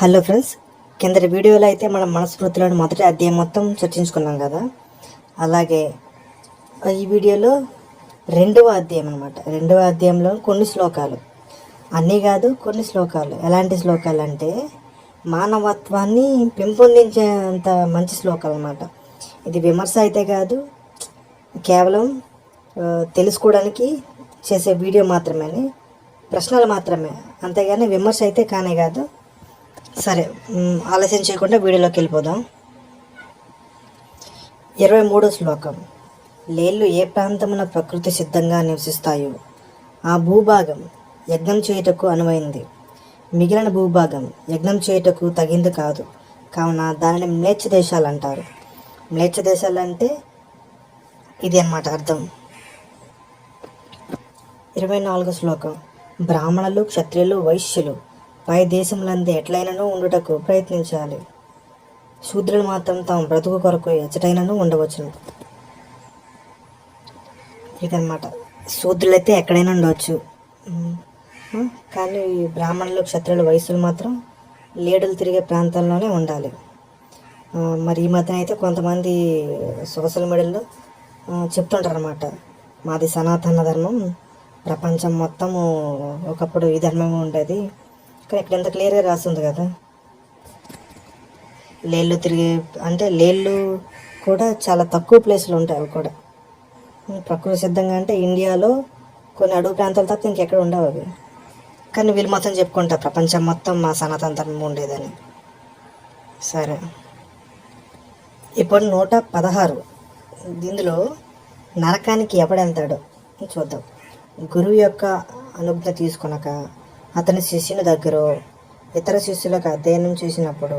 Hello friends కిందటి వీడియోలో అయితే మనం మనస్ఫూర్తిలోని మొదటి అధ్యాయం మొత్తం చర్చించుకున్నాం కదా. అలాగే ఈ వీడియోలో రెండవ అధ్యాయం అనమాట రెండవ అధ్యాయంలో కొన్ని శ్లోకాలు. అన్నీ కాదు కొన్ని శ్లోకాలు. ఎలాంటి శ్లోకాలు అంటే మానవత్వాన్ని పెంపొందించేంత మంచి శ్లోకాలు అనమాట ఇది విమర్శ అయితే కాదు కేవలం తెలుసుకోవడానికి చేసే వీడియో మాత్రమే ప్రశ్నలు మాత్రమే. అంతేగాని విమర్శ అయితే కానే కాదు సరే ఆలస్యం చేయకుండా వీడియోలోకి వెళ్ళిపోదాం. ఇరవై మూడో శ్లోకం. లేళ్ళు ఏ ప్రాంతమున ప్రకృతి సిద్ధంగా నివసిస్తాయో? ఆ భూభాగం యజ్ఞం చేయుటకు అనువైంది. మిగిలిన భూభాగం యజ్ఞం చేయుటకు తగింది కాదు. కావున దానిని మ్లేచ్ఛ దేశాలు అంటారు. మ్లేచ్ఛ దేశాలు అంటే ఇది అన్నమాట అర్థం. ఇరవై నాలుగో శ్లోకం. బ్రాహ్మణులు క్షత్రియులు వైశ్యులు. పై దేశములందు ఎట్లయినను ఉండుటకు ప్రయత్నించాలి. శూద్రులు మాత్రం తాము బ్రతుకు కొరకు ఎచ్చటైనను ఉండవచ్చును. ఇదన్నమాట. శూద్రులైతే ఎక్కడైనా ఉండవచ్చు. కానీ బ్రాహ్మణులు క్షత్రులు వయసులు మాత్రం లేడులు తిరిగే ప్రాంతంలోనే ఉండాలి. మరి ఈ మధ్యన అయితే కొంతమంది సోషల్ మీడియాలో చెప్తుంటారనమాట మాది సనాతన ధర్మం ప్రపంచం మొత్తము ఒకప్పుడు ఈ ధర్మం ఉండేది. కానీ ఇక్కడ ఎంత క్లియర్గా రాస్తుంది కదా. లేళ్ళు తిరిగి అంటే లేళ్ళు కూడా చాలా తక్కువ ప్లేస్లు ఉంటాయి అవి కూడా. ప్రకృతి సిద్ధంగా అంటే ఇండియాలో కొన్ని అడవి ప్రాంతాలు తప్ప ఇంకెక్కడ ఉండవు అవి. కానీ వీళ్ళు మొత్తం చెప్పుకుంటారు ప్రపంచం మొత్తం మా సనాతన ధర్మం ఉండేదని. సరే. ఇప్పుడు నూట పదహారు. ఇందులో నరకానికి ఎవడెళ్తాడో చూద్దాం. గురువు యొక్క అనుజ్ఞ తీసుకున్నాక అతని శిష్యుని దగ్గర ఇతర శిష్యులకు అధ్యయనం చేసినప్పుడు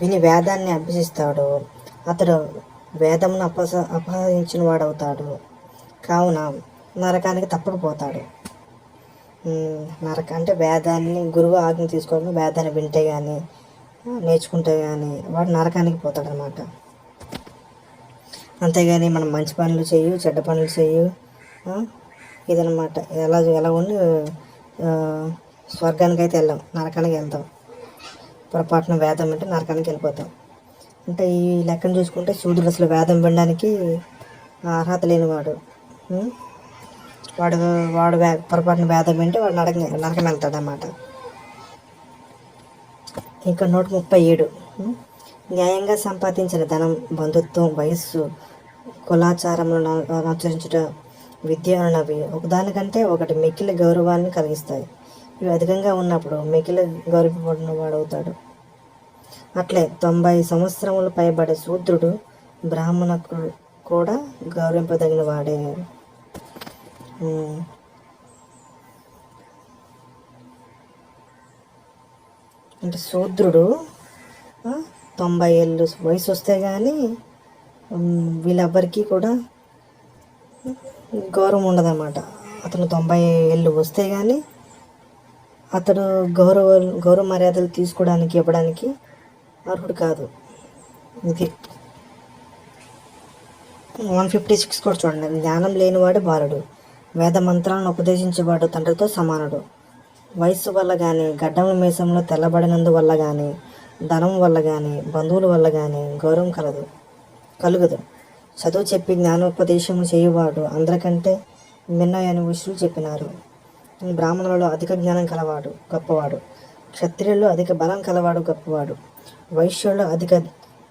విని వేదాన్ని అభ్యసిస్తాడు. అతడు వేదమును అపస అపహరించిన వాడవుతాడు కావున నరకానికి తప్పకపోతాడు పోతాడు. నరక అంటే వేదాన్ని గురువు ఆజ్ఞ తీసుకోవడం వేదాన్ని వింటే కానీ నేర్చుకుంటే కానీ వాడు నరకానికి పోతాడు అనమాట అంతేగాని మనం మంచి పనులు చేయు చెడ్డ పనులు చేయు ఇదనమాట. ఎలా ఎలా ఉండి స్వర్గానికి అయితే వెళ్ళాం నరకానికి వెళ్తాం. పొరపాటున వేదం అంటే నరకానికి వెళ్ళిపోతాం. అంటే ఈ లెక్కను చూసుకుంటే సూర్యుడు అసలు వేదం వినడానికి అర్హత లేనివాడు. వాడు వాడు వే పొరపాటున వేదం వింటే వాడు నరక నరకం వెళ్తాడనమాట ఇంకా నూట ముప్పై ఏడు. న్యాయంగా సంపాదించిన ధనం బంధుత్వం వయస్సు కులాచారములను అనుసరించుట విద్య అన్నవి ఒకదానికంటే ఒకటి మిక్కిలి గౌరవాన్ని కలిగిస్తాయి. ఇవి అధికంగా ఉన్నప్పుడు మిగిలి గౌరవపడిన వాడవుతాడు. అట్లే తొంభై సంవత్సరములు పైబడే శూద్రుడు బ్రాహ్మణకు కూడా గౌరవింపదగిన వాడే. అంటే శూద్రుడు తొంభై ఏళ్ళు వయసు వస్తే కానీ వీళ్ళెవ్వరికీ కూడా గౌరవం ఉండదన్నమాట. అతను తొంభై ఏళ్ళు వస్తే కానీ అతడు గౌరవ గౌరవ మర్యాదలు తీసుకోవడానికి ఇవ్వడానికి అర్హుడు కాదు. ఇది వన్ ఫిఫ్టీ సిక్స్ కూడా చూడండి. జ్ఞానం లేనివాడు బాలుడు. వేద మంత్రాలను ఉపదేశించేవాడు తండ్రితో సమానుడు. వయస్సు వల్ల కానీ గడ్డం మీసంలో తెల్లబడినందు వల్ల కానీ ధనం వల్ల కానీ బంధువుల వల్ల కానీ గౌరవం కలదు కలుగదు. చదువు చెప్పి జ్ఞానోపదేశం చేయువాడు అందరికంటే మిన్నయని విషయాలు చెప్పినారు. బ్రాహ్మణులలో అధిక జ్ఞానం కలవాడు గొప్పవాడు. క్షత్రియుల్లో అధిక బలం కలవాడు గొప్పవాడు. వైశ్యుల్లో అధిక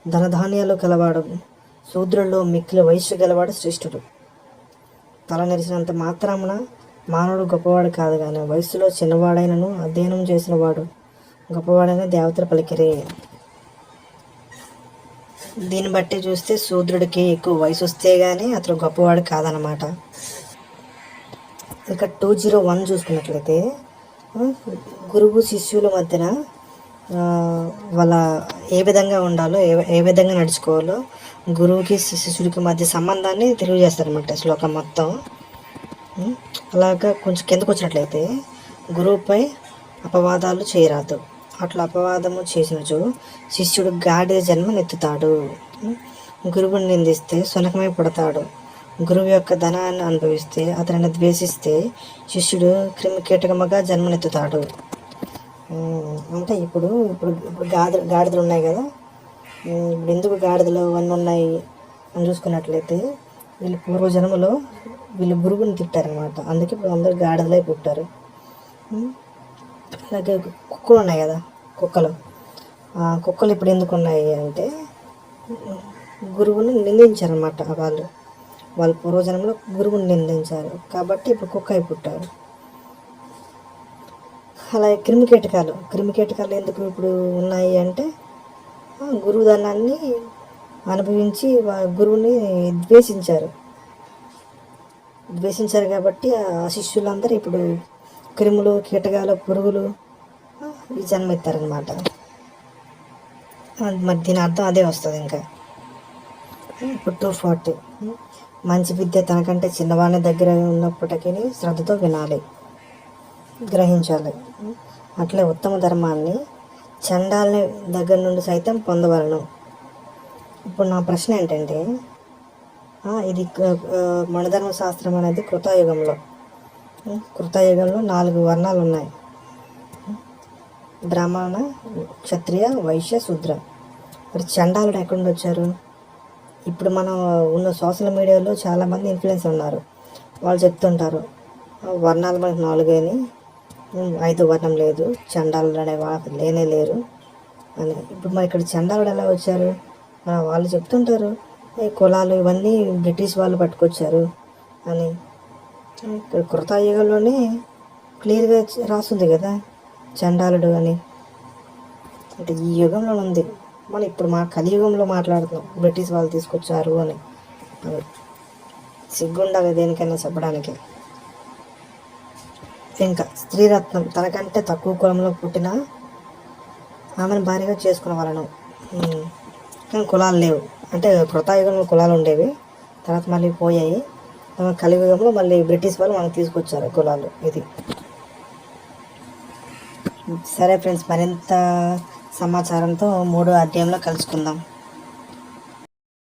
ధనధాన్యాలు కలవాడు. శూద్రుల్లో మిక్కిలి వయస్సు గలవాడు శ్రేష్ఠుడు. తల నెరిసినంత మాత్రమున మానవుడు గొప్పవాడు కాదు కానీ వయస్సులో చిన్నవాడైనను అధ్యయనం చేసిన వాడు గొప్పవాడైన దేవతలు పలికిరే. దీన్ని బట్టి చూస్తే శూద్రుడికి ఎక్కువ వయసు వస్తే కానీ అతడు గొప్పవాడు కాదనమాట ఇక టూ జీరో వన్ చూసుకున్నట్లయితే గురువు శిష్యుల మధ్యన వాళ్ళ ఏ విధంగా ఉండాలో ఏ ఏ విధంగా నడుచుకోవాలో గురువుకి శిష్యుడికి మధ్య సంబంధాన్ని తెలియజేస్తారనమాట శ్లోకం మొత్తం. అలాగా కొంచెం కిందకు వచ్చినట్లయితే గురువుపై అపవాదాలు చేయరాదు. అట్లా అపవాదము చేసినచో శిష్యుడు గాడిద జన్మ నెత్తుతాడు గురువుని నిందిస్తే సునకమై పుడతాడు. గురువు యొక్క ధనాన్ని అనుభవిస్తే అతనిని ద్వేషిస్తే శిష్యుడు క్రిమికీటకముగా జన్మనెత్తుతాడు. అంటే ఇప్పుడు ఇప్పుడు ఇప్పుడు గాడిద గాడిదలు ఉన్నాయి కదా? ఇప్పుడు ఎందుకు గాడిదలు అవన్నీ ఉన్నాయి అని చూసుకున్నట్లయితే వీళ్ళు పూర్వజన్మలో వీళ్ళు గురువుని తిట్టారనమాట అందుకే ఇప్పుడు అందరు గాడిదలై పుట్టారు. అలాగే కుక్కలు ఉన్నాయి కదా? కుక్కలు. కుక్కలు ఇప్పుడు ఎందుకు ఉన్నాయి అంటే గురువుని నిందించారనమాట వాళ్ళు. వాళ్ళ పూర్వజన్మలో గురువుని నిందించారు. కాబట్టి ఇప్పుడు కుక్క అయి పుట్టారు. అలాగే క్రిమికీటకాలు క్రిమికీటకాలు ఎందుకు ఇప్పుడు ఉన్నాయి అంటే గురువుదనాన్ని అనుభవించి గురువుని ద్వేషించారు. ద్వేషించారు కాబట్టి ఆ శిష్యులందరూ ఇప్పుడు క్రిములు కీటకాలు పురుగులు ఆ, ఈ జన్మెత్తారనమాట మరి దీని అర్థం అదే వస్తుంది ఇంకా. ఇప్పుడు టూ ఫార్టీ. మంచి విద్య తనకంటే చిన్నవాళ్ళ దగ్గర ఉన్నప్పటికీ శ్రద్ధతో వినాలి గ్రహించాలి. అట్లే ఉత్తమ ధర్మాన్ని చండాలని దగ్గర నుండి సైతం పొందవలను. ఇప్పుడు నా ప్రశ్న ఏంటంటే ఇది మణధర్మ శాస్త్రం అనేది కృతయుగంలో. ఉం, కృతయుగంలో నాలుగు వర్ణాలు ఉన్నాయి. బ్రాహ్మణ క్షత్రియ వైశ్య శూద్ర. మరి చండాలుడు ఎక్కడి నుండి వచ్చారు ఇప్పుడు మనం ఉన్న సోషల్ మీడియాలో చాలామంది ఇన్ఫ్లుయెన్స్ ఉన్నారు. వాళ్ళు చెప్తుంటారు వర్ణాలు మనకు నాలుగేని ఐదు వర్ణం లేదు చండాలు అనే వాళ్ళు లేనే లేరు అని. ఇప్పుడు మరి ఇక్కడ చండాలుడు ఎలా వచ్చారు? వాళ్ళు చెప్తుంటారు "ఈ కులాలు ఇవన్నీ బ్రిటిష్ వాళ్ళు పట్టుకొచ్చారు అని. ఇక్కడ కృతయుగంలోనే క్లియర్గా రాస్తుంది కదా చండాలుడు అని. అంటే ఈ యుగంలో ఉంది. మనం ఇప్పుడు మా కలియుగంలో మాట్లాడుతున్నాం. బ్రిటిష్ వాళ్ళు తీసుకొచ్చారు అని. అది దేనికైనా చెప్పడానికి. ఇంకా స్త్రీరత్నం. తనకంటే తక్కువ కులంలో పుట్టిన ఆమెను భారీగా చేసుకునే వాళ్ళను. కానీ కులాలు లేవు. అంటే కృతాయుగంలో కులాలు ఉండేవి. తర్వాత మళ్ళీ పోయాయి. కలియుగంలో మళ్ళీ బ్రిటిష్ వాళ్ళు మనకు తీసుకొచ్చారు కులాలు. ఇది. సరే ఫ్రెండ్స్ మరింత సమాచారంతో మూడో అధ్యాయంలో కలుసుకుందాం.